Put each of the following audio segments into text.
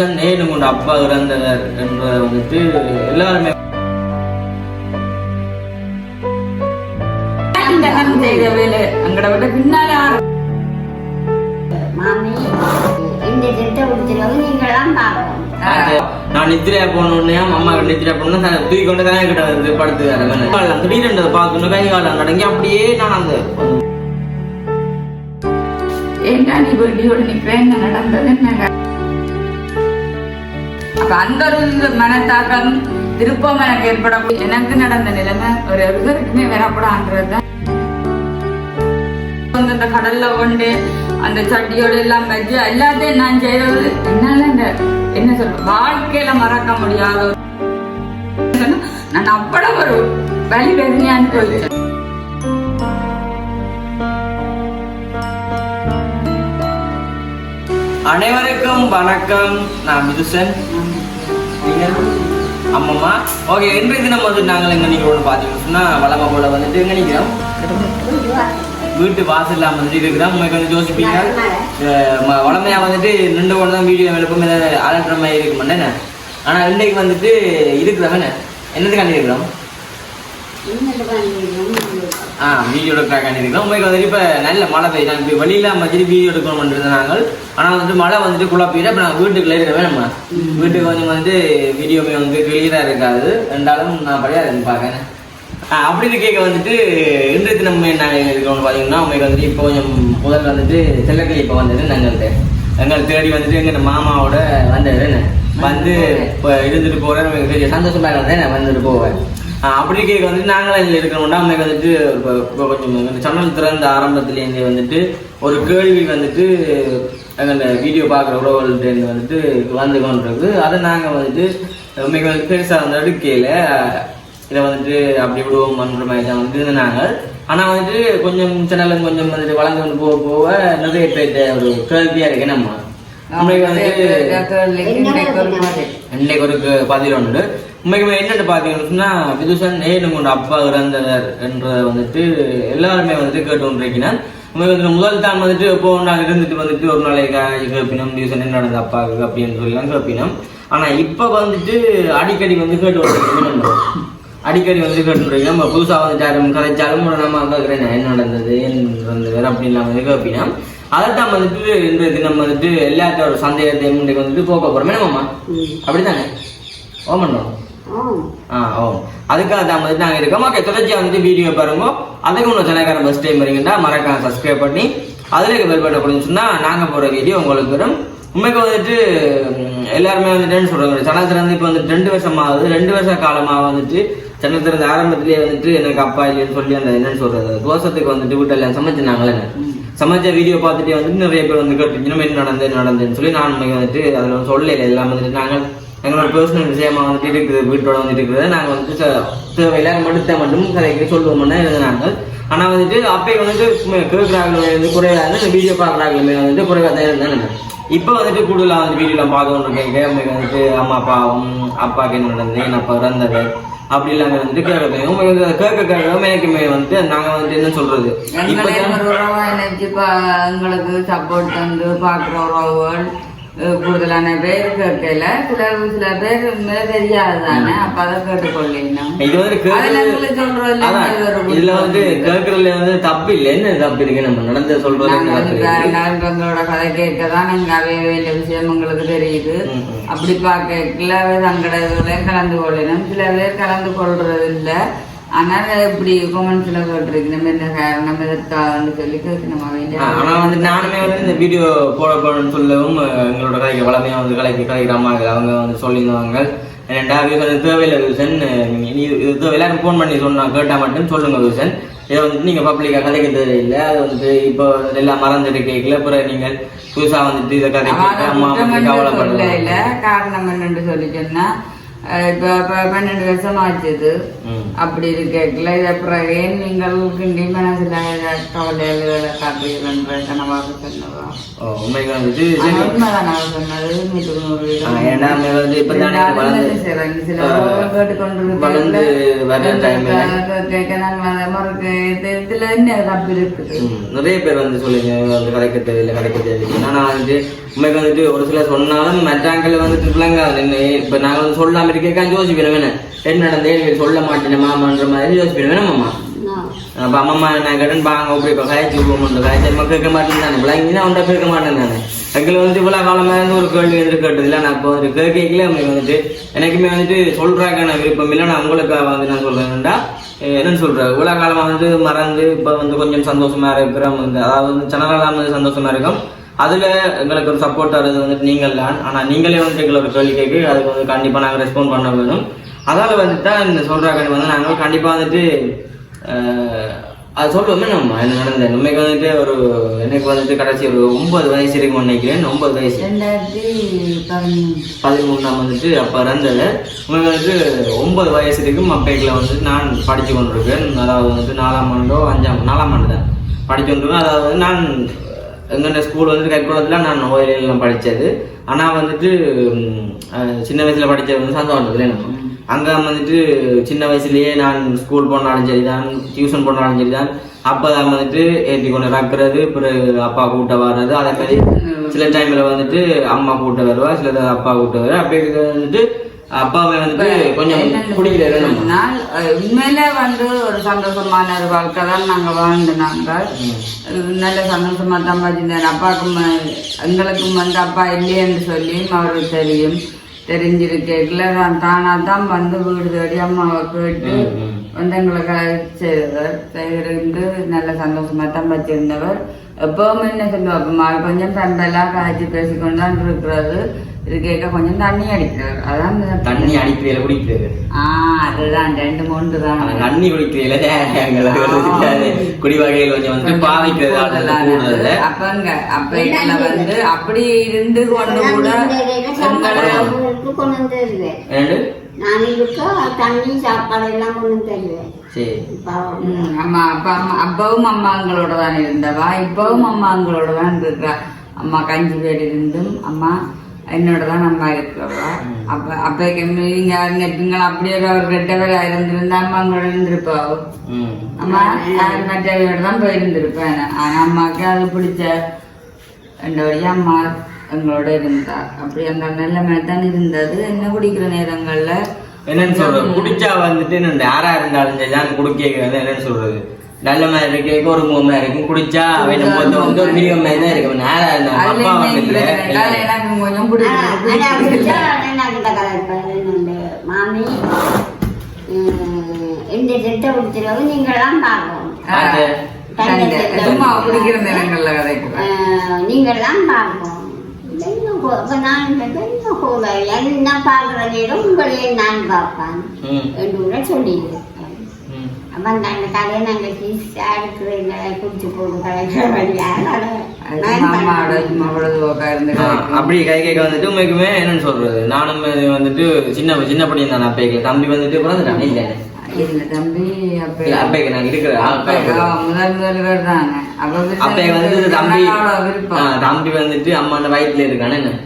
ஏன் உங்களோட அப்பா இறந்தவர் என்பதை வந்துட்டு எல்லாருமே நான் நித்திரையா போனோடனே அம்மா கிட்ட நித்திரையா போனோம்னா தூக்கி கொண்டு கை கிட்ட வந்து படுத்து திடீரென்றதை பார்க்கணும் கை காலம் நடங்கி அப்படியே நான் அந்த ஏன்டா நீ வீடியோட நிப்பேன்? என்ன நடந்தது? என்ன அப்ப அந்த ஒரு மனத்தாக்கம் திருப்பம் எனக்கு ஏற்பட எனக்கு நடந்த நிலைமை ஒரு ஒருவருக்குமே வரப்படான்றதுதான் வந்து அந்த கடல்ல கொண்டு அந்த சட்டியோட எல்லாம் வச்சு எல்லாத்தையும் நான் செய்யறது என்னால இந்த என்ன சொல்ற வாழ்க்கையில மறக்க முடியாத ஒரு நான் அவ்வளவு ஒரு வழி வேதனையான்னு போயிட்டேன் அனைவருக்கும் வணக்கம். நான் மிதுசன். நீங்கள் அம்மம்மா. ஓகே இன்றைய தினம் வந்து நாங்கள் எங்க நிற்கிறோம் பார்த்தீங்கன்னு சொன்னா வளமா போல வந்துட்டு எங்க நிற்கிறோம் வீட்டு வாசல்ல வந்துட்டு இருக்கிறோம். உங்களுக்கு வந்து யோசிப்பீங்க அஹ் ம- வளமையா வந்துட்டு நின்று கொண்டு தான் வீடியோ எழுப்பும் அலட்டுற மாதிரி இருக்க மாட்டேன் ஆனா இன்றைக்கு வந்துட்டு இருக்கிறோம். என்ன? என்னதுக்காண்டி இருக்கிறோம்? ஆ வீடியோ எடுக்கிறாக்காண்டி இருக்கிறோம் உங்களுக்கு வந்துட்டு இப்போ நல்ல மழை பெய்யுது? இப்போ வெளியில மதிரி வீடியோ எடுக்கணும் பண்ணிருந்தோம் நாங்கள். ஆனால் வந்துட்டு மழை வந்துட்டு குழப்பிட்டு இப்போ நாங்கள் வீட்டுக்குள்ளே இருக்கவே நம்ம வீட்டுக்கு கொஞ்சம் வந்து வீடியோமே வந்து கிளியராக இருக்காது. ரெண்டாலும் நான் படியா இருந்து பார்க்கறேன் அப்படின்னு கேட்க வந்துட்டு இன்றைய தினம் நாங்கள் இருக்கோம்னு பார்த்தீங்கன்னா உங்களுக்கு வந்துட்டு இப்போ கொஞ்சம் முதல்ல வந்துட்டு செல்லக்கிளி இப்போ வந்தது நாங்கள்கிட்ட எங்களை தேடி வந்துட்டு எங்கள் மாமாவோட வந்தது என்ன? வந்து இப்போ இருந்துட்டு போகிறேன் சந்தோஷமாக இருந்தேன். நான் வந்துட்டு போவேன். அப்படி கேட்க வந்துட்டு நாங்களும் இதில் இருக்கிறோம்னா அம்மைக்கு வந்துட்டு கொஞ்சம் சேனல் திறந்த ஆரம்பத்துலேருந்து வந்துட்டு ஒரு கேள்வி வந்துட்டு எங்கள் வீடியோ பார்க்குற உறவுகள்கிட்ட வந்துட்டு வந்து கொண்டிருக்கு அதை நாங்கள் வந்துட்டு வந்து பெருசாக வந்து எடுக்கையில் இதை வந்துட்டு அப்படி விடுவோம் பண்ணுற மாதிரி தான் வந்து நாங்கள் ஆனால் வந்துட்டு கொஞ்சம் சேனலும் கொஞ்சம் வந்துட்டு வளர்ந்து கொண்டு போக போக நிறைய பேர்ட்ட ஒரு கேள்வியாக இருக்கு. நம்ம உண்மைக்கு வந்துட்டு இன்னைக்கு ஒரு க- பதில் உண்டு. உண்மைக்குமே என்னென்னு பார்த்தீங்கன்னு சொன்னா விதுசன் ஏன் உங்களோட அப்பா இறந்தவர் என்றதை வந்துட்டு எல்லாருமே வந்துட்டு கேட்டு கொண்டிருக்கிறார் உண்மைக்கு வந்து முதல் தான் வந்துட்டு இப்போ நாங்கள் இருந்துட்டு வந்துட்டு ஒரு நாளைக்கு கேட்பினோம் விதுசன் என்ன நடந்த அப்பாவுக்கு அப்படின்னு சொல்லலாம் கேட்பினோம். ஆனா இப்போ வந்துட்டு அடிக்கடி வந்து கேட்டு கொண்டிருக்கணும் அடிக்கடி வந்து கேட்டு நம்ம புதுசா வந்துட்டு யாரும் கதைச்சாலும் நம்ம கேட்குறேன் என்ன நடந்தது? என்ன நடந்தது அப்படின்லாம் வந்து கேட்பினோம். அதைத்தான் வந்துட்டு இன்றைய தினம் வந்துட்டு எல்லாத்தோட சந்தேகத்தையும் இன்றைக்கு வந்துட்டு போக்க போறோம் என்னமாம்மா? அப்படித்தானே? ஓமண்டோம் ஆ ஓ. அதுக்காக தான் வந்துட்டு நாங்கள் இருக்கோம். ஓகே தொடர்ச்சியாக வந்துட்டு வீடியோ பாருங்க. அதுக்கு ஒன்று சேனல்காரன் ஃபஸ்ட் டைம் வரீங்கன்னா மறக்காம சப்ஸ்கிரைப் பண்ணி அதில் இருக்க பெல் பட்டன் கொடுத்து நாங்கள் போகிற வீடியோ உங்களுக்கு வரும். உண்மைக்கு வந்துட்டு எல்லாருமே வந்துட்டு சொல்கிறாங்க சேனல் திறந்து இப்போ வந்துட்டு ரெண்டு வருஷம் ஆகுது. ரெண்டு வருஷ காலமாக வந்துட்டு சேனல் திறந்த ஆரம்பத்திலேயே வந்துட்டு எனக்கு அப்பா இல்லைன்னு சொல்லி அந்த என்னன்னு சொல்கிறது தோசத்துக்கு வந்துட்டு வீட்டில் சமைச்சிருந்தாங்களே சமைச்ச வீடியோ பார்த்துட்டு வந்துட்டு நிறைய பேர் வந்து கேட்டு இன்னும் என்ன நடந்தது சொல்லி நான் உண்மைக்கு வந்துட்டு அதில் சொல்லலை சொல்லல. எல்லாம் வந்துட்டு நாங்கள் எங்களோட பர்சனல் விஷயமா வந்துட்டு இருக்குது வீட்டோட வந்துட்டு இருக்கிறது நாங்கள் வந்துட்டு தேவையில்ல மட்டும் மட்டும் கதைக்கு சொல்லுவோம்னா இருந்தாங்க ஆனால் வந்துட்டு அப்போ வந்துட்டு கேட்குறாங்களே வந்து குறையாது இந்த வீடியோ பார்க்குறாங்களே வந்துட்டு குறைவாக தான் இருந்தாங்க இப்போ வந்துட்டு கூடுதலாக வந்து வீடியோலாம் பார்த்து கொண்டு இருக்கேன். உங்களுக்கு வந்துட்டு அம்மா அப்பாவும் அப்பாவுக்கு என்ன நடந்தது என் அப்பா இறந்தது அப்படி இல்லாம வந்துட்டு கேட்கறது உங்களுக்கு கேட்க கேட்க எனக்குமே வந்துட்டு நாங்கள் வந்துட்டு என்ன சொல்றது? எங்களுக்கு சப்போர்ட் தந்து பாக்குற உறவுகள் கூடுதலான பேர் கேட்கல. சில சில பேர் மேல தெரியாது தானே அப்ப அதை கேட்டுக்கொள்ளணும் இது வந்து இதுல வந்து கேட்கறதுல வந்து தப்பு இல்லை. என்ன தப்பு இருக்கு? நம்ம நடந்த சொல்றது? நண்பர்களோட கதை கேட்கதான் நாங்க அவைய வேண்டிய விஷயம் உங்களுக்கு தெரியுது. அப்படி பார்க்கல தங்கட இதுகளையும் கலந்து கொள்ளணும் சில பேர் கலந்து கொள்றது இல்ல ஆனால் இப்படி கொமெண்ட்ஸ்ல கேட்டிருக்கணும் என்ன காரணம் எதற்காகன்னு சொல்லி அவங்க ஆனா வந்து நானுமே வந்து இந்த வீடியோ போட போறேன்னு சொல்லவும் எங்களோட கலைக்கு வளமையா வந்து கலைக்கு கலைக்கிற அம்மா அவங்க வந்து சொல்லியிருந்தாங்க. என்னடா வியூசன் தேவையில்லை வியூசன் நீ இது எல்லாரும் ஃபோன் பண்ணி சொன்னா கேட்டா மட்டும் சொல்லுங்க வியூசன் இதை வந்துட்டு நீங்க பப்ளிக்கா கதைக்க தேவையில்லை அது வந்துட்டு இப்போ எல்லாம் மறந்துட்டு கேட்கல. அப்புறம் நீங்கள் புதுசா வந்துட்டு இதை கதைக்க கவலைப்படல. இல்ல காரணம் என்னன்னு சொல்லி சொன்னா அஹ் இப்ப பன்னெண்டு வருஷம் ஆச்சுது. அப்படி இருக்கல இது ஏன் நீங்கள் கிண்டி மனசுல கவலைகள் காட்டுறீங்கன்ற கனவாக சொன்னதா உண்மைக்கு வந்துட்டு. உண்மைதான் சொன்னது நூற்றுக்கு நூறு. ஏன்னா வந்து இப்ப செய்றேன். சில வளர்ந்து வர டைம்ல கேட்க- கேட்க நான் வர மறுக்க இது- இதுல என்ன தப்பு இருக்குது ம், நிறைய பேர் வந்து சொல்லுங்க வந்து கதைக்க தேவையில்லை கதைக்க தேவையில்லை ஆனா நான் வந்துட்டு உண்மைக்கு வந்துட்டு ஒரு சில சொன்னாலும் மற்றாங்கள் வந்துட்டு என்ன இப்ப நாங்க வந்து சொல்லாம இருக்கேன் யோசிப்பேன் வேணும். என்ன நடந்தே சொல்ல மாட்டேன் மாமான்ற மாதிரி யோசிப்பேன் வேணும் மாமா. அப்ப அம்மா நான் கடன் பாங்க இப்படி இப்போ காய்ச்சி விடுவோம் காய்ச்சி அம்மா கேட்க மாட்டேன் தானே. விளங்கினா அவன்கிட்ட கேட்க மாட்டேன் தானே. எங்களை வந்து இவ்வளோ காலமாக இருந்து ஒரு கேள்வி வந்து கேட்டதில்ல. நான் இப்போ வந்து கேட்கல உங்களுக்கு வந்துட்டு. எனக்குமே வந்துட்டு சொல்றாங்க நான் விருப்பம் இல்லை. நான் உங்களுக்கு வந்து நான் சொல்றேன்டா அஹ் என்னன்னு சொல்றேன் இவ்வளோ காலமாக வந்து மறந்து இப்போ வந்து கொஞ்சம் சந்தோஷமா இருக்கிறோம் அதாவது வந்து சனலாம் வந்து சந்தோஷமா இருக்கும். அதுல எங்களுக்கு ஒரு சப்போர்ட் தரது வந்துட்டு நீங்கள் தான். ஆனா நீங்களே வந்து எங்களை ஒரு கேள்வி கேட்கு அதுக்கு வந்து கண்டிப்பா நாங்க ரெஸ்பாண்ட் பண்ண வேணும் அதால வந்துட்டு தான் இந்த சொல்றாங்க வந்து நாங்கள் கண்டிப்பா வந்துட்டு அது சொல்லுவோமே நம்ம என்ன நடந்த உண்மைக்கு வந்துட்டு ஒரு எனக்கு வந்துட்டு கடைசி ஒரு ஒன்பது வயசு இருக்கும் நினைக்கிறேன். ஒன்பது வயசு. பதிமூணாம் வந்துட்டு அப்போ இறந்தது. உங்களுக்கு வந்துட்டு ஒன்பது வயசு இருக்கும். அப்பைக்கில் வந்துட்டு நான் படித்து கொண்டிருக்கேன். அதாவது வந்துட்டு நாலாம் ஆண்டோ அஞ்சாம் நாலாம் ஆண்டு தான். படித்து கொண்டிருக்கேன். அதாவது வந்து நான் எங்கள்கிட்ட ஸ்கூல் வந்துட்டு கைக்குளத்தில் நான் ஓயிலாம் படித்தது ஆனால் வந்துட்டு சின்ன வயசில் படித்தது வந்து சந்தோஷத்தில் எனக்கு அங்கே வந்துட்டு சின்ன வயசுலயே நான் ஸ்கூல் போனாலும் சரி தான் டியூஷன் போனாலும் சரி தான் அப்போ தான் வந்துட்டு ஏற்றி கொண்டு இறக்குறது பிறகு அப்பா கூட்ட வர்றது. அதே மாதிரி சில டைம்ல வந்துட்டு அம்மா கூட்ட வருவா சில அப்பா கூட்ட வருவா. அப்படி இருக்க வந்துட்டு அப்பாவை வந்துட்டு கொஞ்சம் அஹ், உண்மையிலே வந்து ஒரு சந்தோஷமான ஒரு வாழ்க்கை தான் நாங்க வாழ்ந்து நாங்கள். நல்ல சந்தோஷமா தான் பார்த்துருந்தேன் அப்பாவுக்கும் எங்களுக்கும் வந்து அப்பா இல்லையென்று சொல்லியும் அவருக்கு தெரியும். தெரிஞ்சிருக்கல தான் தானா தான் வந்து வீடு தேடி அம்மாவை கேட்டு வந்து எங்களுக்கு செய்தவர் செய்திருந்து நல்ல சந்தோஷமா தான் வச்சிருந்தவர். எப்பவும் என்ன சொல்லுவாப்பமா கொஞ்சம் பண்பெல்லாம் காய்ச்சி பேசிக்கொண்டு தான் இருக்கிறது. இது கேட்க கொஞ்சம் தண்ணி அடிக்கிறார் அதான் தண்ணி அடிக்கிறதுல குடிக்கிறது ஆ அதுதான் ரெண்டு மூன்று தான். தண்ணி குடிக்கிறதுல குடி வகைகள் கொஞ்சம் வந்து கூடுதல் அப்பங்க அப்ப இதுல வந்து அப்படி இருந்து கொண்டு கூட நான் இருக்க தண்ணி சாப்பாடு எல்லாம் கொண்டு வந்து தருவேன். சரி. பாவம். ம், அம்மா அப்பா அம்மா அப்பவும் அம்மாங்களோட தான் இருந்தவா? இப்பவும் அம்மாங்களோட தான் இருக்கிறா அம்மா கஞ்சி பேர் இருந்தும் அம்மா என்னோட தான் அம்மா இருக்கிறவா அப்ப அப்ப நீங்க நெட்டுங்கள் அப்படியே ஒரு கெட்டவரா இருந்திருந்தா அம்மாங்களோட இருந்திருப்பாவோ? அம்மா நான் மற்றவரோட தான் போயிருந்திருப்பேன். ஆனா அம்மாவுக்கு அது பிடிச்ச என்னுடைய அம்மா எங்களோட இருந்தா. அப்படி அந்த நிலைமை தான் இருந்தது. என்ன குடிக்கிற நேரங்கள்ல? என்னன்னு சொல்றது? குடிச்சா வந்துட்டு யாரா இருந்தாலும் சரி தான். குடிக்கிறது என்னன்னு சொல்றது? நல்ல மாதிரி இருக்கு ஒரு முகமா இருக்கும் குடிச்சா அவன் முகத்தை வந்து ஒரு மிருகம் மாதிரி தான் இருக்கும் யாரா இருந்தாலும் அதுல அப்பா வந்து. என்னுடைய மாமி இந்த செட்டை குடிச்சிருவாங்க நீங்களாம் பார்க்கணும். நீங்களாம் பார்க்கணும். என்ன கோ- அப்ப நான் இந்த என்ன கூட என்ன பார்க்குற நேரம் உங்களையே நான் பார்ப்பேன். ம். என்று கூட அந்த கதையை நாங்கள் சீசா இருக்கிறீங்க குடிச்சு அப்படி கை கேட்க வந்துட்டு உண்மைக்குமே என்னன்னு சொல்றது நானும் வந்துட்டு சின்ன சின்ன பையன் தான் அப்பைக்கு தம்பி வந்துட்டு பிறந்துட்டான் இல்லை இல்ல தம்பி அப்பைக்கு நான் இருக்கிற அப்ப முதல் முதல் தானே அப்ப வந்துட்டு தம்பி தம்பி வந்துட்டு அம்மா வயிற்றுல இருக்கானே என்ன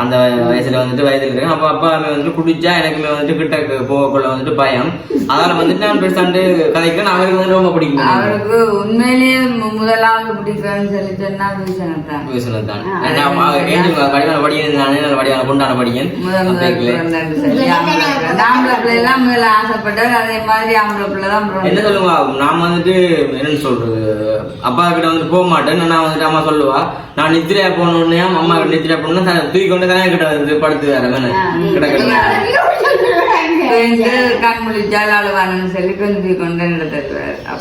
அந்த வயசுல வந்துட்டு வயதுல இருக்கான் அப்ப அப்பா அவன் வந்துட்டு குடிச்சா எனக்குமே வந்துட்டு கிட்ட போகக்குள்ள வந்துட்டு பயம். அதனால வந்துட்டு நான் பெருசாண்டு கதைக்கிறேன் அவருக்கு வந்து ரொம்ப பிடிக்கும். அவருக்கு உண்மையிலேயே முதலாவது பிடிக்கிறேன்னு சொல்லி சொன்னா தான். தான். அவன் கேட்டு வடிவான படிக்கன் தானே நல்ல வடிவான கொண்டான படிக்கன் ஆம்பளை பிள்ளை. எல்லாம் முதல்ல ஆசைப்பட்டார் அதே மாதிரி ஆம்பளை பிள்ளை தான் என்ன. சொல்லுவா? நான் வந்துட்டு என்னன்னு சொல்றது? அப்பா கிட்ட வந்து போக மாட்டேன். நான் வந்துட்டு அம்மா சொல்லுவா நான் நித்திரையா போகணுன்னே அம்மா கிட்ட நித்திரையா போகணும் தூக்கி கொண்டு கல்யாணம் கிட்ட வந்து படுத்து வேற வேணே கிட்ட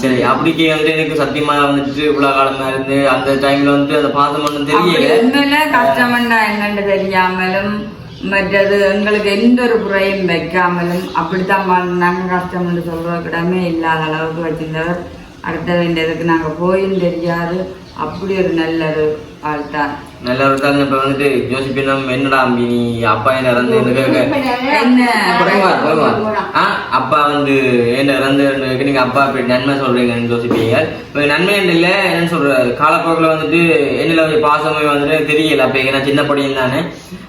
சரி அப்படிக்கு வந்து எனக்கு சத்தியமா வந்துட்டு இவ்வளவு காலமா இருந்து அந்த டைம்ல வந்து அந்த பாசம் ஒன்றும் தெரியல. கஷ்டம்னா என்னன்னு தெரியாமலும் மற்றது எங்களுக்கு எந்த ஒரு குறையும் வைக்காமலும் அப்படித்தான் சொல்ற கிடமே இல்லாத அளவுக்கு வச்சிருந்தவர். அடுத்த வேண்டியதுக்கு நாங்க போயும் தெரியாது. அப்படி ஒரு நல்ல ஒரு ஆள் தான் நல்ல ஒரு தான் இப்ப வந்துட்டு யோசிப்பினம் என்னடா அம்பி நீ? அப்பா என்ன இறந்து என்ன? அப்பா வந்து என்ன இறந்து இருக்கு, நீங்க அப்பா இப்படி நன்மை சொல்றீங்கன்னு யோசிப்பீங்க இப்ப நன்மை இல்ல என்னன்னு சொல்ற காலப்போக்கில் வந்துட்டு என்னில வந்து பாசமே வந்துட்டு தெரியல. அப்ப நான் சின்ன படியும் தானே.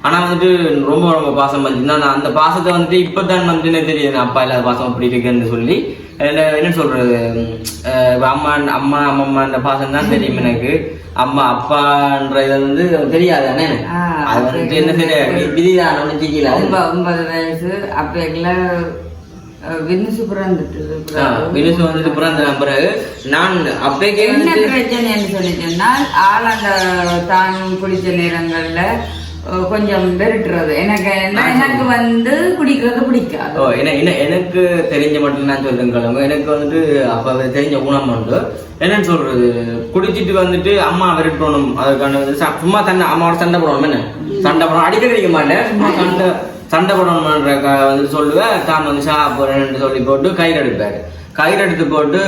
ஆனா வந்துட்டு ரொம்ப ரொம்ப பாசம் வந்துச்சுன்னா நான் அந்த பாசத்தை வந்துட்டு இப்பதான் வந்துட்டு எனக்கு தெரியுது. அப்பா இல்லாத பாசம் அப்படி இருக்குன்னு சொல்லி என்ன என்ன சொல்றது? அம்மா அம்மா அம்மம்மா அந்த பாசம் தான் தெரியும் எனக்கு. அம்மா அப்பான்ற இது வந்து தெரியாது தானே ஆ, அது வந்துட்டு என்ன சரி விதிதான் அது ஒன்ப- ஒன்பது வயசு அப்ப வினுசு பிறந்துட்டு ஆ, வினுசு வந்துட்டு பிறந்த பிறகு நான் அப்பேக்கே என்ன பிரச்சனைன்னு சொல்லிட்டேன்னா ஆள் அந்த தான் குடிச்ச நேரங்கள்ல கொஞ்சம் வெறுட்டுறது எனக்கு எனக்கு வந்து குடிக்கிறது பிடிக்காது. ஓ என்ன எனக்கு தெரிஞ்ச மட்டும் நான் சொல்றேன் கிழங்கு எனக்கு வந்துட்டு அப்ப தெரிஞ்ச குணம் உண்டு. என்னன்னு சொல்றது? குடிச்சிட்டு வந்துட்டு அம்மா விரட்டணும். அதுக்கான சும்மா தன்னை அம்மாவோட சண்டை போடணும் என்ன? சண்டை போடணும். அடிக்கடி அடிக்க மாட்டேன். சும்மா சண்டை சண்டை போடணும்ன்ற வந்து சொல்லுவேன் தான் வந்து சாப்பிட்றேன்னு சொல்லி போட்டு கயிறு எடுப்பாரு. கயிறு எடுத்து போட்டு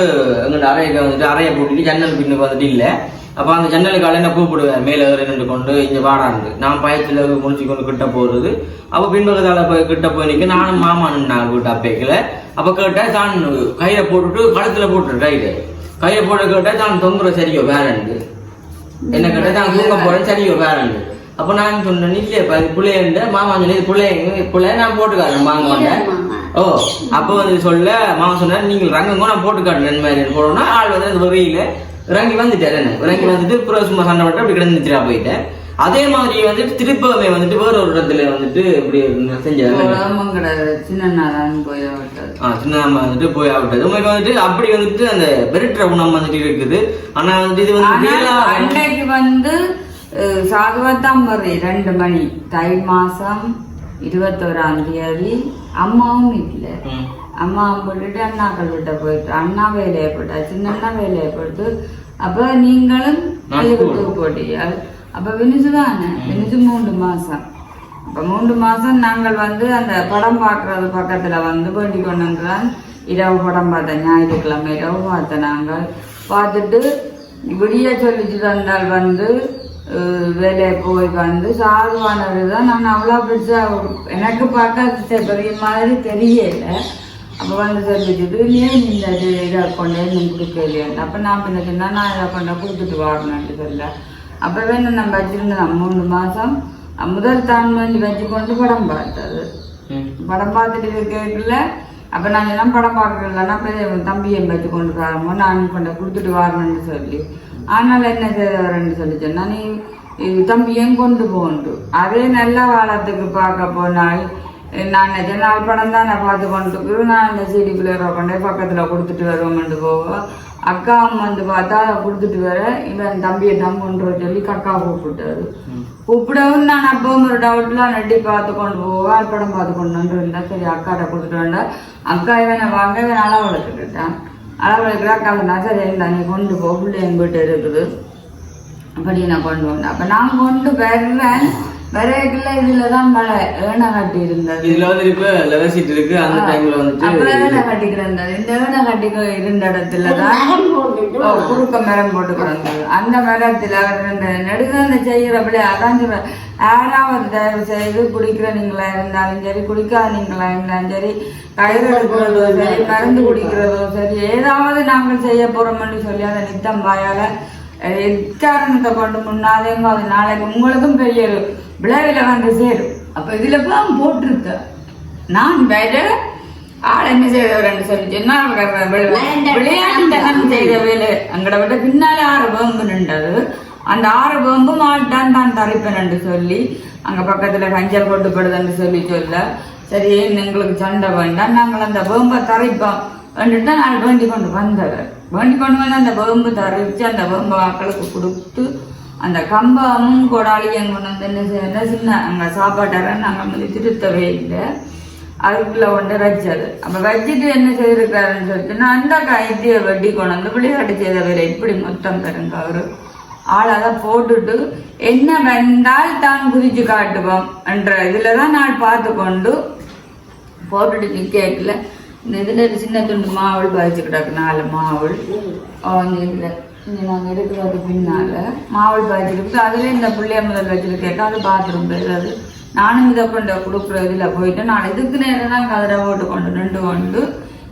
எங்கள்ட்ட அறையை வந்துட்டு அறையை போட்டுட்டு ஜன்னல் பின்னுக்கு வந்துட்டு இல்லை. அப்போ அந்த ஜன்னலுக்கு என்ன கூப்பிடுவேன் மேலே ஏறி நின்று கொண்டு இங்கே வாடாந்து நான் பயத்தில் முடிச்சு கொண்டு கிட்ட போகிறது அப்போ பின்பக்கத்தால் போய் கிட்ட போய் நிற்க நானும் மாமா நான் வீட்டு அப்பேக்கில். அப்போ கேட்டேன் தான் கயிறை போட்டுட்டு கழுத்தில் போட்டுரு கயிறு கயிறை போட்டு கேட்டேன் தான் தொங்குற சரியோ வேறண்டு என்ன கேட்டேன் தான் தூங்க போகிறேன் சரியோ வேறண்டு அப்போ நான் சொன்னேன் இல்லையப்பா இது பிள்ளையண்ட மாமா சொல்லி இது பிள்ளை பிள்ளை நான் போட்டுக்காரேன் மாட்டேன் ஓ அப்போ வந்து சொல்ல மாமா சொன்னார் நீங்கள் ரங்கங்கோ நான் போட்டு காட்டுறேன் மாதிரி போனோம்னா ஆள் வந்து அந்த வகையில இறங்கி வந்துட்டார் என்ன? இறங்கி வந்துட்டு அப்புறம் சும்மா சண்டை போட்டு அப்படி கிடந்து நிச்சரா போயிட்டேன். அதே மாதிரி வந்துட்டு திருப்பமே வந்துட்டு வேற ஒரு இடத்துல வந்துட்டு இப்படி செஞ்சாரு. உலகமங்கட சின்ன போய் விட்டது ஆ சின்ன வந்துட்டு போய் ஆகிட்டது உங்களுக்கு வந்துட்டு அப்படி வந்துட்டு அந்த வெறுட்டுற குணம் வந்துட்டு இருக்குது. ஆனா வந்துட்டு இது வந்து அன்னைக்கு வந்து வருது ரெண்டு மணி தை மாசம் இருபத்தோராம் தேதி அம்மாவும் இல்லை. அம்மா போட்டுட்டு அண்ணாக்கள் விட்ட போயிட்டு அண்ணா வேலையை போட்டா சின்ன அண்ணா வேலையை போட்டு அப்ப நீங்களும் போட்டீங்க அப்ப வினுசு தானே? வினுசு மூன்று மாசம். அப்ப மூன்று மாசம் நாங்கள் வந்து அந்த படம் பார்க்கறது பக்கத்துல வந்து வேண்டி கொண்டு வந்துதான் இரவு படம் பார்த்தேன் ஞாயிற்றுக்கிழமை இரவு பார்த்தேன் நாங்கள். பார்த்துட்டு விடிய சொல்லிட்டு வந்தால் வந்து வேலையை போய் வந்து சாதுவானது தான். நான் அவ்வளோ பெருசா எனக்கு பார்க்க அது பெரிய மாதிரி தெரியல. அப்போ வந்து சொல்லிச்சுட்டு ஏன் இந்த இது இதை கொண்டு வந்து கொடுக்கலையே அப்போ நான் என்ன சொன்னா நான் இதை கொண்டு கொடுத்துட்டு வரணும்னு சொல்ல. அப்போவே நான் வச்சிருந்தேன் மூணு மாதம் முதல் தான் வேண்டி வச்சு கொண்டு படம் பார்த்தது. படம் பார்த்துட்டு இருக்கல அப்போ நான் எல்லாம் படம் பார்க்கலன்னா அப்போ தம்பியை வச்சு கொண்டு வரமோ நான் கொண்டு கொடுத்துட்டு வரணும்னு சொல்லி. ஆனால் என்ன செய்தவரன்னு சொல்லி சொன்னா நீ இது தம்பியும் கொண்டு போண்டு அதே நல்ல வாழத்துக்கு பார்க்க போனால் நான் நிஜ நாள் படம் தான் நான் பார்த்து கொண்டு நான் இந்த செடி பிள்ளைற கொண்டே பக்கத்தில் கொடுத்துட்டு வருவோம்னு போவோம் அக்காவும் வந்து பார்த்தா அதை கொடுத்துட்டு வர இவன் தம்பியை வர சொல்லி கக்கா கூப்பிட்டாரு. கூப்பிடவும் நான் அப்பவும் ஒரு டவுட்ல நட்டி பார்த்து கொண்டு போவா படம் பார்த்து கொண்டு இருந்தா சரி அக்காட்ட கொடுத்துட்டு வந்தா அக்கா இவனை வாங்க இவன் அளவு எடுத்துக்கிட்டான் அளவில் எடுக்கிற நசர் சொன்னா சரி கொண்டு போ பிள்ளை என் இருக்குது. அப்படி நான் கொண்டு வந்தேன். அப்போ நான் கொண்டு வர்றேன் வரைக்குள்ள இதுல தான் மழை ஏனை கட்டி இருந்தது. இதுல வந்து இப்ப லெவல் சீட் இருக்கு அந்த டைம்ல வந்துட்டு ஏனை கட்டி கிடந்தது இந்த ஏனை கட்டி இருந்த இடத்துல தான் மரம் போட்டுட்டு ஓ, குறுக்க மரம் போட்டு கிடந்தது அந்த மரத்துல இருந்த நெடுகால செய்யறபடி அதான் சொல்றேன் யாராவது தயவு செய்து குடிக்கிறவங்களா இருந்தாலும் சரி குடிக்காதீங்களா இருந்தாலும் சரி கயிறு எடுக்கிறதோ சரி மருந்து குடிக்கிறதோ சரி ஏதாவது நாங்கள் செய்ய போறோம்னு சொல்லி அதை நித்தம் வாயால அஹ், எக்காரணத்தை கொண்டு முன்னாதேங்க அது நாளைக்கு உங்களுக்கும் பெரிய ஒரு விளைவில வந்து சேரும். அப்ப இதுல தான் போட்டிருக்க. நான் வேற ஆள் என்ன செய்தவர்னு சொல்லி சொன்னா விளையாட்டு செய்த வேலை அங்கட விட பின்னால ஆறு வேம்பு நின்றது. அந்த ஆறு வேம்பும் ஆட்டான் தான் தரிப்பேன் சொல்லி அங்க பக்கத்துல கஞ்சல் கொட்டுப்படுதுன்னு சொல்லி சொல்ல சரி எங்களுக்கு சண்டை வேண்டாம் நாங்கள் அந்த வேம்பை தரிப்போம் வந்துட்டு நான் வேண்டி கொண்டு வந்தவர். வேண்டி கொண்டு வந்து அந்த வேம்பு தரிச்சு அந்த வேம்பு ஆக்களுக்கு கொடுத்து அந்த கம்பமும் கொடாலியும் கொண்டு வந்து என்ன செய்யணும் சின்ன அங்கே சாப்பாட்டை நாங்கள் வந்து திருத்தவே இல்லை. அதுக்குள்ளே கொண்டு வச்சது. அப்போ வச்சுட்டு என்ன செய்திருக்காருன்னு சொல்லிட்டு நான் அந்த கைத்திய வட்டி கொண்டு வந்து விளையாட்டு செய்தவரை இப்படி மொத்தம் தருங்க அவர். ஆளெல்லாம் போட்டுட்டு என்ன வந்தால் தான் குதிச்சு காட்டுவோம் என்ற இதில் தான் நான் பார்த்து கொண்டு போட்டுட்டு நிற்கல இந்த இதுல சின்ன துண்டு மாவுள் பதிச்சு கிடக்கு நாலு மாவுள் இதில் நாங்கள் இங்க இருக்கிறது பின்னால மாவள் பாய்ச்சிருக்கு அதுல இந்த பிள்ளைய முதல் வச்சிருக்கேன் அது பாத்ரூம் போயிடுறது நானும் இதை கொண்டு கொடுக்குற இதில் போயிட்டு நான் இதுக்கு நேரம் தான் கதிரை போட்டு கொண்டு நின்று கொண்டு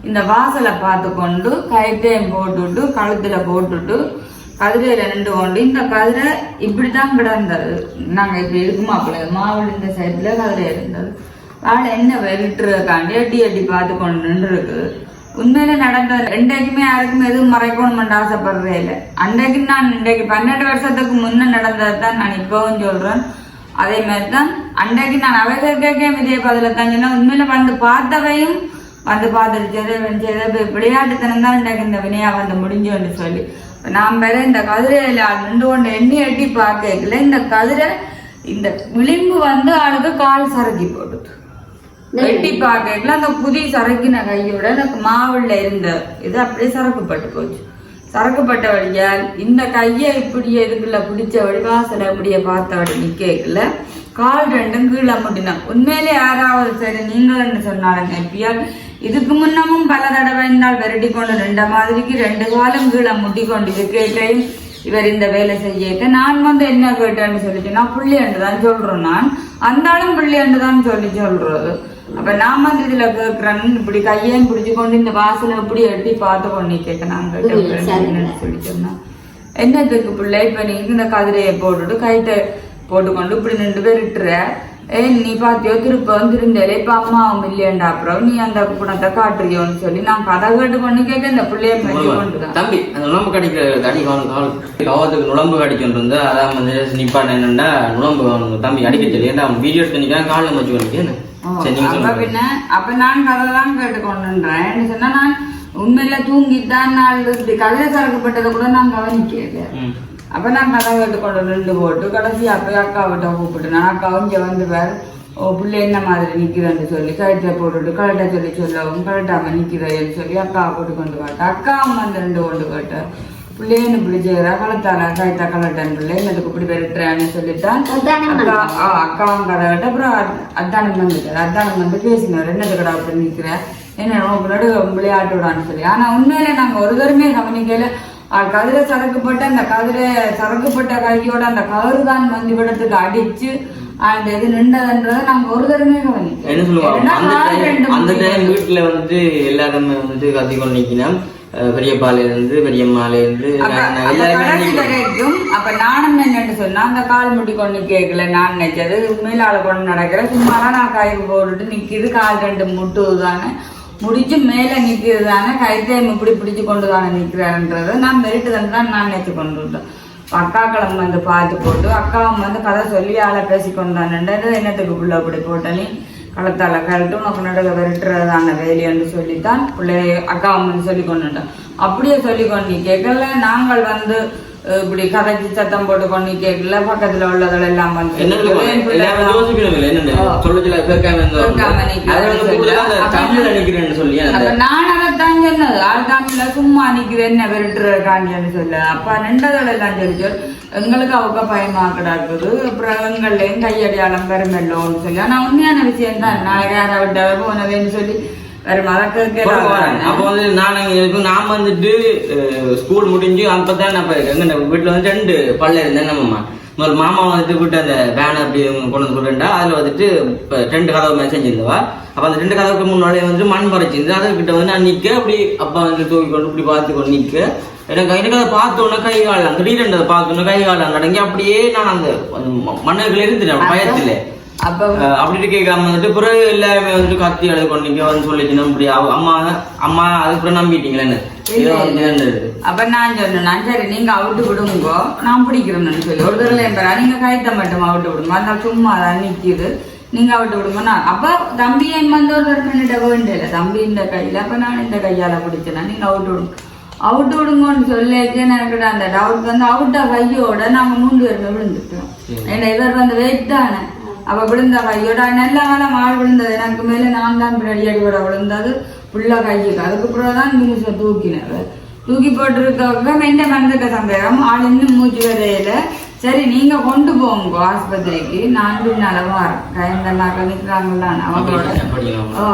இந்த வாசலை பார்த்து கொண்டு கைட்டையும் போட்டுட்டு கழுத்தில் போட்டுட்டு கதிரையில் நின்று கொண்டு இந்த கதிரை இப்படித்தான் கிடந்தது நாங்க இப்படி இருக்குமா பிள்ளை மாவுள் இந்த சைடில் கதிரை இருந்தது வாழை என்ன விட்டுருக்காண்டி எட்டி எட்டி பார்த்து கொண்டு நின்று உண்மையில நடந்த ரெண்டைக்குமே யாருக்குமே எதுவும் மறைக்கணும்னு ஆசைப்படுறதே இல்லை. அன்றைக்கு நான் இன்றைக்கு பன்னெண்டு வருஷத்துக்கு முன்னே நடந்ததை தான் நான் இப்போவும் சொல்றேன். அதே மாதிரி தான் அன்றைக்கு நான் அவசரக்கே இதே பதில தான் சொன்னேன். உண்மையில வந்து பார்த்தவையும் வந்து பார்த்துட்டு செய்த விளையாட்டுத்தனம் தான் இன்றைக்கு இந்த வினையா வந்து முடிஞ்சோன்னு சொல்லி. நாம் வேற இந்த கதிரையில நின்று கொண்டு எண்ணி எட்டி பார்க்கல இந்த கதிரை இந்த விளிம்பு வந்து ஆளுக்கு கால் சறுக்கி போட்டுது வெட்டி பார்க்கல அந்த புதி சரக்கின கையோட எனக்கு மாவுள்ள இருந்த இது அப்படியே சரக்குப்பட்டு போச்சு. சரக்குப்பட்ட வழியால் இந்த கையை இப்படி இதுக்குள்ள பிடிச்ச வழி வாசலை அப்படியே பார்த்த வழி நிக்கல கால் ரெண்டும் கீழே முட்டினான் உண்மையிலே யாராவது சரி நீங்கள் என்ன சொன்னாலும் எப்பயால் இதுக்கு முன்னமும் பல தடவை நாள் விரட்டி கொண்டு ரெண்ட மாதிரிக்கு ரெண்டு காலம் கீழே முட்டி கொண்டு இருக்கையும் இவர் இந்த வேலை செய்யக்க நான் வந்து என்ன கேட்டேன்னு சொல்லிட்டு நான் புள்ளியண்டு தான் சொல்றேன் நான். அந்த ஆளும் புள்ளியண்டு தான் சொல்லி சொல்றது. அப்ப நான் வந்து இதுல கேக்குறேன் இப்படி கையையும் பிடிச்சு கொண்டு இந்த வாசலை எப்படி எட்டி பார்த்து கொண்டு கேட்க நான் கேட்டேன் என்னன்னு சொல்லி என்னத்துக்கு பிள்ளை? இப்ப நீ இந்த கதிரையை போட்டுட்டு கைட்ட போட்டுக்கொண்டு இப்படி நின்று பேர் இட்டுற ஏ நீ பாத்தியோ? திருப்ப வந்திருந்தேலே இப்ப அம்மாவும் இல்லையண்டா அப்புறம். நீ அந்த குணத்தை காட்டுறியோன்னு சொல்லி நான் கதை கேட்டு கொண்டு கேட்க இந்த பிள்ளைய தம்பி அந்த நுழம்பு கடிக்கிற அடி கவத்துக்கு நுழம்பு இருந்தா அதான் வந்து நிப்பான் என்னண்டா நுழம்பு தம்பி அடிக்க தெரியும் ஏன்டா அவன் வீடியோ எடுத்து காலில் மச்சு பண்ணிக்கேன்னு சரி நீங்க அப்ப பின்ன அப்ப நான் கதைதான் கேட்டுக்கொண்டுன்றேன் சொன்னா நான் உண்மையில தூங்கித்தான் நாள் இப்படி கதை சரக்கப்பட்டதை கூட நான் கவனிக்கல. அப்ப நான் கதை கேட்டுக்கொண்டு நின்று போட்டு கடைசி அப்ப அக்கா விட்ட கூப்பிட்டு நான் அக்கா இங்க வந்து வேறு ஓ பிள்ளை என்ன மாதிரி நிக்குதுன்னு சொல்லி கழுத்தை போட்டுட்டு கழட்ட சொல்லி சொல்லவும் கழட்டாம நிக்குதுன்னு சொல்லி அக்கா போட்டு கொண்டு காட்ட அக்காவும் வந்து ரெண்டு கொண்டு காட்ட பிள்ளைன்னு பிடிச்சா கழுத்தால கழுத்தா கலட்டன் பிள்ளை என்னதுக்கு இப்படி பெருட்டுறேன்னு சொல்லிட்டான் அக்கா ஆ, அக்காவும் கதை கேட்ட அப்புறம் அத்- அத்தானும் வந்துட்டார் அத்தானும் வந்து பேசினார் என்னது கடை அப்படி நிக்கிற? என்ன உனக்கு நடு விளையாட்டுடான்னு சொல்லி. ஆனா உண்மையில நாங்க ஒரு தரமே கவனிக்கல. கதிரை சரக்குப்பட்ட அந்த கதிரை சரக்குப்பட்ட கையோட அந்த கதிர் தான் வந்து விடத்துக்கு அடிச்சு அந்த இது நின்றதுன்றதை நாங்க ஒரு தரமே கவனிக்கல. என்ன சொல்லுவாங்க? அந்த டைம் வீட்டுல வந்து எல்லாருமே வந்து கத்தி கொண்டு நிக்கணும். பெரியப்பால இருந்து பெரியம்மால இருந்து அப்ப நான் அப்ப எல்லாருமே கடைசி நிக்கணும். வரைக்கும் அப்ப நானும் என்னன்னு சொன்னா அந்த கால் முடி கொண்டு கேட்கல நான் நினைச்சது ஆளை கொண்டு நடக்கிற சும்மாதான் நான் காய்க்கு போட்டுட்டு நிக்குது கால் ரெண்டு முட்டுது தானே முடிச்சு மேல நிக்கிறது தானே கைத்தையும் இப்படி பிடிச்சு கொண்டு தானே நிக்கிறாருன்றத நான் மெரிட்டு தான் நான் நினைச்சு கொண்டு வந்தேன் அக்காக்களும் வந்து பார்த்து போட்டு அக்காவும் வந்து கதை சொல்லி ஆளை பேசி கொண்டான்ன்றது என்னத்துக்கு புள்ள அப்படி போட்ட நீ? களத்தால கழட்டு உனக்கு நடுக விரட்டுறதான வேலைன்னு சொல்லித்தான் பிள்ளைய அக்காவும் வந்து சொல்லி கொண்டுட்டான். அப்படியே சொல்லி கொண்டு கேட்கல? நாங்கள் வந்து இப்படி கதைச்சு சத்தம் போட்டு கொண்டு கேட்கல? பக்கத்துல உள்ளதெல்லாம் எல்லாம் வந்து நான் சொன்னது ஆள் தமிழ்ல சும்மா நிக்குது. என்ன விரட்டுறதுக்காண்டின்னு சொல்ல அப்ப நின்றதோட எல்லாம் சொல்லி எங்களுக்கு அவங்க பயமா கிடக்குது அப்புறம் எங்கள்லையும் கையடியாளம் பெருமெல்லோன்னு சொல்லி. ஆனா உண்மையான விஷயம் தான். நாளைக்கு யாரை விட்ட போனதுன்னு சொல்லி வேற மறக்க போறேன். அப்ப வந்து நான் அங்க இருக்கும். நான் வந்துட்டு ஸ்கூல் முடிஞ்சு அப்பதான் நான் வீட்டுல வந்து ரெண்டு பல்ல இருந்தேன் நம்ம முதல் மாமா வந்துட்டு விட்டு அந்த வேன் அப்படி கொண்டு வந்து கொடுண்டா அதுல வந்துட்டு இப்ப ரெண்டு கதவு மேல செஞ்சிருந்தவா அப்ப அந்த ரெண்டு கதவுக்கு முன்னாடி வந்து மண் பறிச்சிருந்து அதை கிட்ட வந்து நான் நிக்க அப்படி அப்பா வந்து தூக்கி கொண்டு இப்படி பார்த்து கொண்டு நிக்க. எனக்கு எனக்கு அதை பார்த்த உடனே கை காலம் திடீரென்று அதை பார்த்த உடனே கை காலம் நடங்கி அப்படியே நான் அந்த மண்ணுக்குள்ள இருந்துட்டேன் பயத்துல. அப்ப அஹ் அப்படி கேட்காம வந்துட்டு பிறகு எல்லாருமே வந்துட்டு கத்தி எழுத கொண்டீங்க வந்து சொல்லிக்கணும் இப்படி அம்மா அம்மா அதுக்கப்புறம் இருந்தது. அப்ப நான் சொன்னேன் சரி நீங்க அவுட்டு விடுங்கோ. நான் பிடிக்கிறேன்னு சொல்லி. ஒரு தடவை என் பேரா நீங்க கைத்த மட்டும் அவுட்டு விடுங்க. அந்த சும்மா தான் நிக்குது. நீங்க அவுட்டு விடுங்க நான் அப்ப தம்பி என் வந்து ஒரு தடவை பண்ணிட்ட வேண்டியல தம்பி இந்த கையில அப்ப நான் இந்த கையால பிடிச்சேனா? நீங்க அவுட்டு விடுங்க. அவுட்டு விடுங்கன்னு சொல்லிக்க எனக்கு அந்த டவுட் வந்து அவுட்டா கையோட நாங்க மூன்று பேருமே விழுந்துட்டோம். ஏன்னா இவர் வந்து வெயிட் தானே. அவ விழுந்த கையோட நல்ல காலம் ஆள் விழுந்தது. எனக்கு மேல நான் தான் பின்னாடி அடியோட விழுந்தது. ஃபுல்லா கைக்கு அதுக்கு பிறகு தான் நிமிஷம் தூக்கினவர் தூக்கி போட்டிருக்க மெண்ட மறந்துட்ட சந்தேகம் ஆள் இன்னும் மூச்சு வரையில. சரி நீங்க கொண்டு போங்க ஆஸ்பத்திரிக்கு. நான் பின்னால வரேன் கயந்தண்ணாக்கள் நிக்கிறாங்கல்ல அவங்களோட? ஓ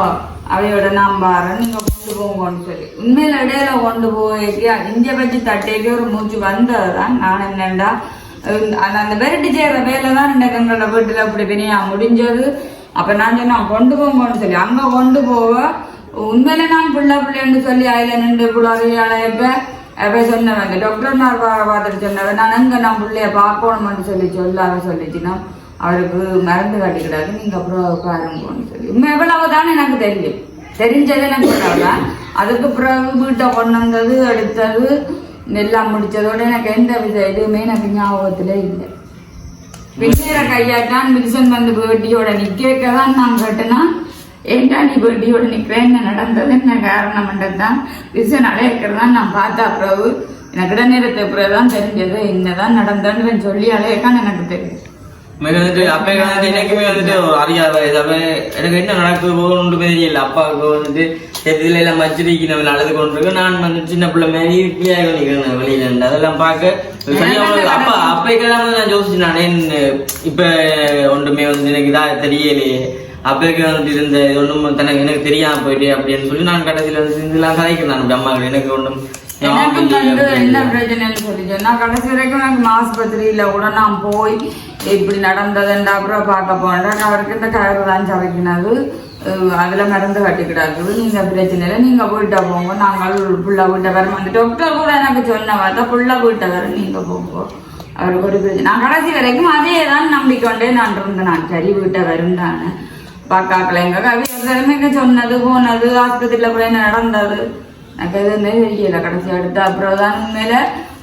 அவையோட நான் பாறேன் நீங்க கொண்டு போங்கன்னு சொல்லி. உண்மையில இடையில கொண்டு போய் இஞ்ச வச்சு தட்டேக்கு ஒரு மூச்சு வந்ததுதான். நான் என்னண்டா அந்த அந்த விரட்டி செய்யற வேலை தான் எனக்கு எங்களோட வீட்டுல அப்படி வினையா முடிஞ்சது. அப்ப நான் சொன்னேன் கொண்டு போங்கன்னு சொல்லி. அங்க கொண்டு போக உண்மையில நான் பிள்ளை பிள்ளைன்னு சொல்லி அதுல நின்று கூடாது அழைப்ப எப்ப? சொன்னவங்க டாக்டர்னார் பார்த்துட்டு சொன்னவன் நான் எங்க நான் பிள்ளைய பார்க்கணும்னு சொல்லி சொல்ல சொல்லிச்சுன்னா அவருக்கு மருந்து கட்டிக்கிடாது நீங்க அப்புறம் உட்காருங்கன்னு சொல்லி. உண்மை எவ்வளவு தான் எனக்கு தெரியும். தெரிஞ்சது எனக்கு அதுக்கு பிறகு வீட்டை கொண்டு வந்தது எடுத்தது நெல்லாம் முடிச்சதோட எனக்கு எந்த வித எதுவுமே எனக்கு ஞாபகத்துல இல்லை பின்னேற கையாட்டான் வில்சன் வந்து பேட்டியோட நிக்க தான் நான் கேட்டேன்னா ஏன்டா நீ பேட்டியோட நிக்கிற என்ன நடந்தது என்ன காரணம் தான் வில்சன் அழைக்கிறதான் நான் பார்த்தா பிறகு எனக்கு இடநேரத்தை பிறகு தான் தெரிஞ்சது என்னதான் நடந்ததுன்னு சொல்லி அழையக்கான்னு எனக்கு தெரியும் மிக வந்துட்டு அப்பா வந்துட்டு எனக்குமே வந்துட்டு ஒரு அறியாத எனக்கு என்ன நடக்குது போகணும்னு தெரியல அப்பாவுக்கு வந்துட்டு சரி இதுல எல்லாம் வச்சிருக்கி நம்ம அழுது கொண்டிருக்கு. நான் வந்து சின்ன பிள்ளை மாதிரி ஃப்ரீயாக நிற்கிறேன் வெளியில இருந்து. அதெல்லாம் பார்க்க அப்பா அப்பைக்கெல்லாம் வந்து நான் யோசிச்சு நானே இப்ப ஒன்றுமே வந்து எனக்கு இதா தெரியலையே. அப்பைக்கு வந்துட்டு இருந்த ஒன்றும் தனக்கு எனக்கு தெரியாம போயிட்டு அப்படின்னு சொல்லி நான் கடைசியில வந்து இதெல்லாம் கதைக்கிறேன் நான் அம்மா எனக்கு ஒன்றும் எனக்கும் வந்து என்ன பிரச்சனைன்னு சொல்லி சொன்னா கடைசி வரைக்கும் எனக்கு ஆஸ்பத்திரியில கூட நான் போய் இப்படி நடந்ததுண்டா அப்புறம் பார்க்க போனேன் அவருக்கு இந்த கயிறு தான் சவைக்கினது அஹ் அதுல மருந்து கட்டி கிடக்குது நீங்க பிரச்சனை இல்லை நீங்க போயிட்டா போங்க. நாங்கள் புள்ள வீட்டை வர வந்து டாக்டர் கூட எனக்கு சொன்ன பார்த்தா புள்ள வீட்டை வர நீங்க போங்க. அவருக்கு ஒரு பிரச்சனை. நான் கடைசி வரைக்கும் அதே தான் நம்பிக்கொண்டே நான் இருந்தேன். நான் சரி வீட்டை வரும் தானே. பாக்காக்கள் எங்க கவி சொன்னது போனது ஆஸ்பத்திரியில் கூட என்ன நடந்தது? எனக்கு எதுவுமே தெரியல. கடைசி அடுத்து அப்புறம் தான் உண்மையில.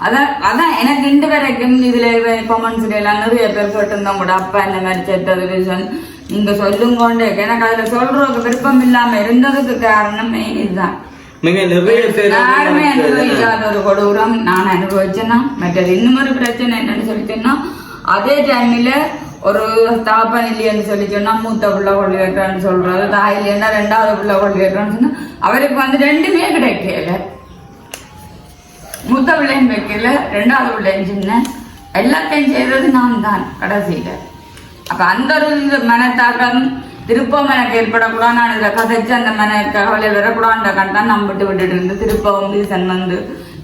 அதான் அதான் எனக்கு இன்று வரைக்கும் இதுல கமெண்ட்ஸ்ல எல்லாம் நிறைய பேர் கேட்டிருந்தோம் கூட அப்பா என்ன மாதிரி செத்தது ரீசன் நீங்க சொல்லுங்கோண்டு எனக்கு அதுல சொல்றதுக்கு விருப்பம் இல்லாம இருந்ததுக்கு காரணம் இதுதான். யாருமே அனுபவிக்காத ஒரு கொடூரம். நான் அனுபவிச்சேன்னா மற்றது இன்னும் ஒரு பிரச்சனை என்னன்னு சொல்லிட்டேன்னா அதே டைம்ல ஒரு ஸ்தாபனம் இல்லையன்னு சொல்லி சொன்னா மூத்த பிள்ளை கொள்ளி வைக்கிறான்னு சொல்றது தாய் இல்லைன்னா ரெண்டாவது பிள்ளை கொள்ளி வைக்கிறான்னு சொன்னா அவருக்கு வந்து ரெண்டுமே கிடைக்கல. மூத்த பிள்ளையும் வைக்கல ரெண்டாவது பிள்ளையும் சின்ன. எல்லாத்தையும் செய்யறது நான் தான் கடைசியில. அப்ப அந்த ஒரு மனத்தாக்கம் திருப்பம் எனக்கு ஏற்படக்கூடாது. நான் இதில் கதைச்சு அந்த மன கவலை வரக்கூடாதுன்ற கண்டான் நம்பிட்டு விட்டுட்டு இருந்து திருப்பவும் ரீசன் வந்து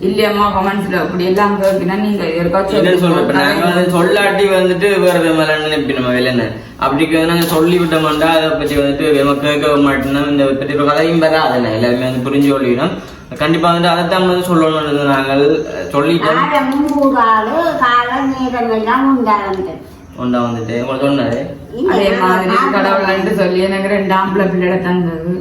இல்லையம்மா கமெண்ட்ஸ்ல அப்படி எல்லாம் கேட்கினா நீங்க சொல்றேன் வந்து சொல்லாட்டி வந்துட்டு வேற விமல நினைப்பி நம்ம வெளியே அப்படி நாங்க சொல்லி விட்டோம்டா அதை பத்தி வந்துட்டு நம்ம கேட்க மாட்டோம். இந்த பத்தி ஒரு கதையும் அதனை எல்லாருமே வந்து புரிஞ்சு கொள்ளிடும் கண்டிப்பா வந்துட்டு அதைத்தான் வந்து சொல்லணும்னு நாங்கள் சொல்லிட்டோம். ஒன்றா வந்துட்டு. உங்களுக்கு சொன்னாரு அதே மாதிரி கடவுள்ன்ட்டு சொல்லி எனக்கு ரெண்டு ஆம்பளை பிள்ளைட தந்தது.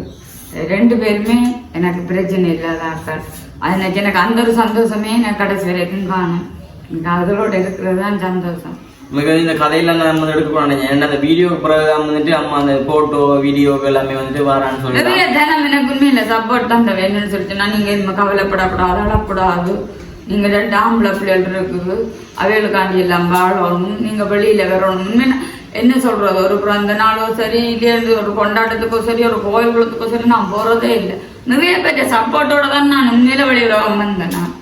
ரெண்டு பேருமே எனக்கு பிரச்சனை இல்லாத ஆக்கள் அது எனக்கு எனக்கு அந்த ஒரு சந்தோஷமே எனக்கு கடைசி வரைக்கும் காணும். எனக்கு அதோட இருக்கிறது தான் சந்தோஷம். மிக இந்த கதையெல்லாம் நம்ம வந்து எடுக்க போறோம் ஏன்னா அந்த வீடியோ பிறகு வந்துட்டு அம்மா அந்த போட்டோ வீடியோ எல்லாமே வந்துட்டு வரான்னு சொல்லி நிறைய தினம் எனக்கு உண்மையில சப்போர்ட் தான் தேவை என்னன்னு சொல்லிட்டுனா நீங்க இனிமே கவலைப்படக்கூடாது அழப்படாது. நீங்கள் ரெண்டு ஆம்பளை பிள்ளைகள் இருக்குது. அவைகளுக்காண்டி எல்லாம் வாழணும். நீங்கள் வெளியில் வரணும். என்ன சொல்றது? ஒரு பிறந்த நாளோ சரி இல்லையா ஒரு கொண்டாட்டத்துக்கோ சரி ஒரு கோயில் குளத்துக்கோ சரி நான் போகிறதே இல்லை. நிறைய பேர் சப்போர்ட்டோட தான் நான் உண்மையில வெளியில் வந்தேன் நான்.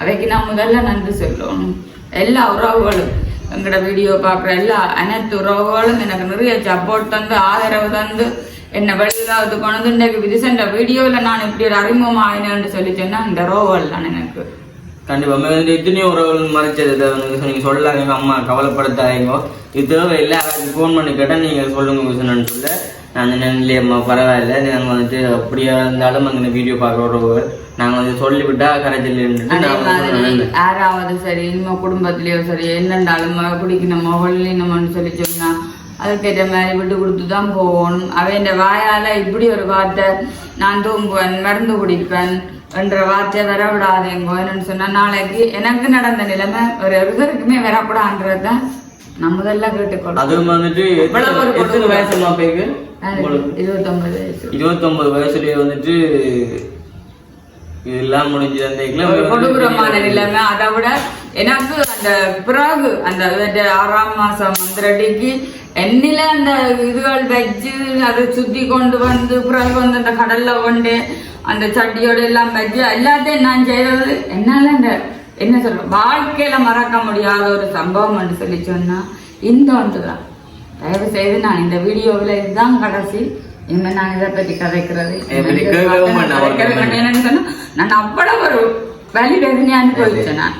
அவைக்கு நான் முதல்ல நன்றி சொல்லணும். எல்லா உறவுகளும் எங்களோட வீடியோ பார்க்குற எல்லா அனைத்து உறவுகளும் எனக்கு நிறைய சப்போர்ட் தந்து ஆதரவு தந்து என்னை வெளியிலாவது கொண்டு இன்றைக்கு விதிசென்ற வீடியோவில் நான் இப்படி ஒரு அறிமுகம் ஆயினேன்னு சொல்லி சொன்னால் இந்த ரோவல் தான் எனக்கு. கண்டிப்பா. நம்ம வந்து எத்தனையோ உறவுகள் மறைச்சது இதை வந்து நீங்க சொல்லாதீங்க. அம்மா கவலைப்படுத்தாதீங்க. இது தேவை இல்லை யாராச்சும் ஃபோன் பண்ணி கேட்டா நீங்க சொல்லுங்க விசனன்னு சொல்ல. நான் இல்லையம்மா பரவாயில்ல. நாங்கள் வந்துட்டு அப்படியா இருந்தாலும் அந்த வீடியோ பார்க்குற உறவு நாங்கள் வந்து சொல்லிவிட்டா கரைச்சல். யாராவது சரி நம்ம குடும்பத்திலயோ சரி என்னண்டாலும் குடிக்கணுமோ கொள்ளினமோன்னு சொல்லி சொன்னா அதுக்கேற்ற மாதிரி விட்டு கொடுத்து தான் போகணும் அவன் வாயால இப்படி ஒரு வார்த்தை நான் தூங்குவேன் மருந்து குடிப்பேன் என்ற வார்த்தையை வரவிடாதேங்கோ என்னன்னு சொன்னா நாளைக்கு எனக்கு நடந்த நிலைமை ஒரு ஒருத்தருக்குமே வரக்கூடாதுன்றதான் நான் முதல்ல கேட்டுக்கொள்ளும் அதுவும் வந்துட்டு எத்தனை- வயசுமா பேக்கு இருபத்தொன்பது வயசு. இருபத்தொன்பது வயசுலயே வந்துட்டு இதெல்லாம் முடிஞ்சு அந்த கொடூரமான நிலைமை. அதை விட எனக்கு அந்த பிறகு அந்த ஆறாம் மாசம் மந்திரடிக்கு என்னில அந்த இதுகள் வச்சு அதை சுத்தி கொண்டு வந்து பிறகு வந்து அந்த கடல்ல கொண்டு அந்த சட்டியோட எல்லாம் வச்சு எல்லாத்தையும் நான் செய்தது என்னால அந்த என்ன சொல்ற வாழ்க்கையில மறக்க முடியாத ஒரு சம்பவம் என்று சொல்லி சொன்னா இந்த ஒன்று தான் தயவு செய்து நான் இந்த வீடியோவில் இதுதான் கடைசி. இனிமே நான் இதை பற்றி கதைக்கிறது. பத்தி சொன்னா, நான் அவ்வளவு ஒரு வலி வேதனை அனுபவிச்சேன் நான்.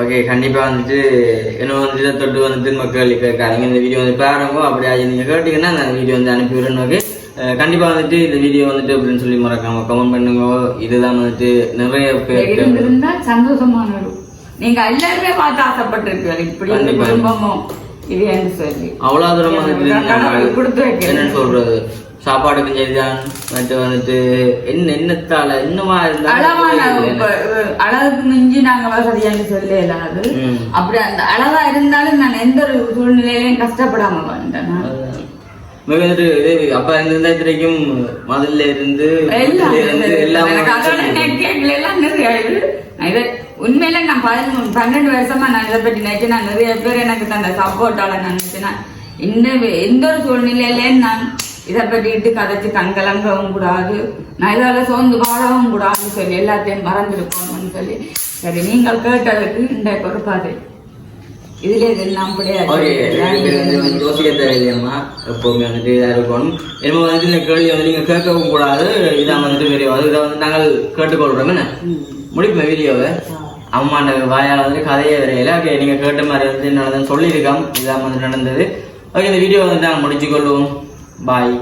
ஓகே கண்டிப்பா வந்துட்டு என்ன வந்து இதை தொட்டு வந்துட்டு மக்கள் கேட்காதீங்க. இந்த வீடியோ வந்து பாருங்க அப்படியே நீங்க கேட்டீங்கன்னா அந்த வீடியோ வந்து அனுப்பி விடுறேன் ஓகே? அஹ் கண்டிப்பா வந்துட்டு இந்த வீடியோ வந்துட்டு அப்படின்னு சொல்லி மறக்காம கமெண்ட் பண்ணுங்க. இதுதான் வந்துட்டு நிறைய பேர் இருந்திருந்தா சந்தோஷமான ஒரு நீங்க எல்லாருமே பார்த்து ஆசைப்பட்டிருக்கீங்க இப்படி. குடும்பமும் இது என்று சொல்லி? அவ்வளவு தூரம் வந்துட்டு கொடுத்து சொல்றது? சாப்பாடுக்கும் சரிதான் மற்ற வந்துட்டு என்ன என்னத்தால அளவான இருந்தாலும் அளவுக்கு மிஞ்சி நாங்க வசதியான்னு சொல்லல அது. அப்படி அந்த அளவா இருந்தாலும் நான் எந்த ஒரு சூழ்நிலையிலையும் கஷ்டப்படாம வந்தேன் வந்துட்டு இது அப்பா இருந்திருந்தா இத்தனைக்கும் மதுல இருந்து எல்லாம் இருந்து இது. உண்மையில நான் பதிமூணு பன்னெண்டு வருஷமா நான் இதை பற்றி நினைச்சு நான் நிறைய பேர் எனக்கு தந்த சப்போர்ட்டால நான் நினைச்சேன். இந்த வே- எந்த ஒரு சூழ்நிலையிலேயும் நான் இதை பற்றிட்டு கதைச்சு கண்கலங்கவும் கூடாது. நான் இதால சோர்ந்து வாழவும் கூடாதுன்னு சொல்லி எல்லாத்தையும் மறந்துருக்கணும்னு சொல்லி. சரி நீங்கள் கேட்டதுக்கு இந்த பொறுப்பாது இதுல இதெல்லாம் கிடையாது யோசிக்க தேவையில்லையம்மா. எப்பவுமே வந்துட்டு இதாக இருக்கணும். என்னமோ வந்துட்டு இந்த வந்து நீங்க கேட்கவும் கூடாது. இதான் வந்துட்டு அது இதை வந்து நாங்கள் கேட்டுக்கொள்றோம். என்ன? முடிப்போம் வீடியோவை அம்மாண்ட வாயால் வந்து கதையே வரையில. ஓகே நீங்க கேட்ட மாதிரி வந்து நடந்ததுன்னு சொல்லியிருக்கோம். இதான் வந்து நடந்தது. ஓகே இந்த வீடியோ வந்து நாங்கள் முடிச்சுக்கொள்வோம். பாய்